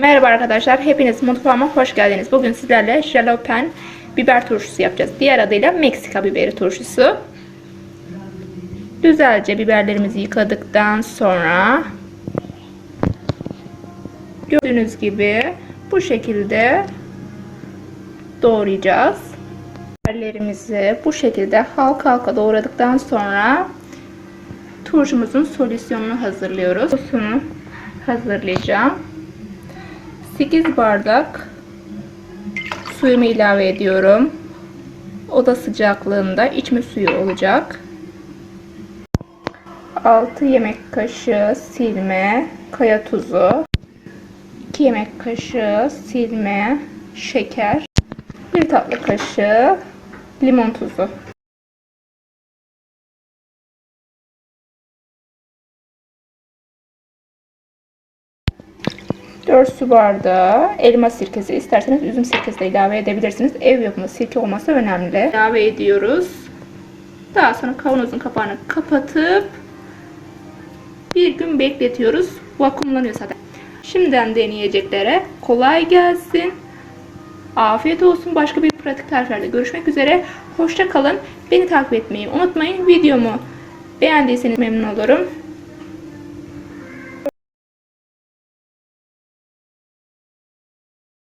Merhaba arkadaşlar, hepiniz mutfağıma hoş geldiniz. Bugün sizlerle jalapeno biber turşusu yapacağız. Diğer adıyla Meksika biberi turşusu. Güzelce biberlerimizi yıkadıktan sonra gördüğünüz gibi bu şekilde doğrayacağız. Biberlerimizi bu şekilde halka halka doğradıktan sonra turşumuzun solüsyonunu hazırlıyoruz. Sosunu hazırlayacağım. 8 bardak suyumu ilave ediyorum. Oda sıcaklığında içme suyu olacak. 6 yemek kaşığı silme, kaya tuzu, 2 yemek kaşığı silme, şeker, 1 tatlı kaşığı limon tuzu. 4 su bardağı elma sirkesi isterseniz üzüm sirkesi de ilave edebilirsiniz. Ev yapımı sirke olması önemli. İlave ediyoruz. Daha sonra kavanozun kapağını kapatıp bir gün bekletiyoruz. Vakumlanıyor zaten. Şimdiden deneyeceklere kolay gelsin. Afiyet olsun. Başka bir pratik tariflerde görüşmek üzere. Hoşça kalın. Beni takip etmeyi unutmayın. Videomu beğendiyseniz memnun olurum.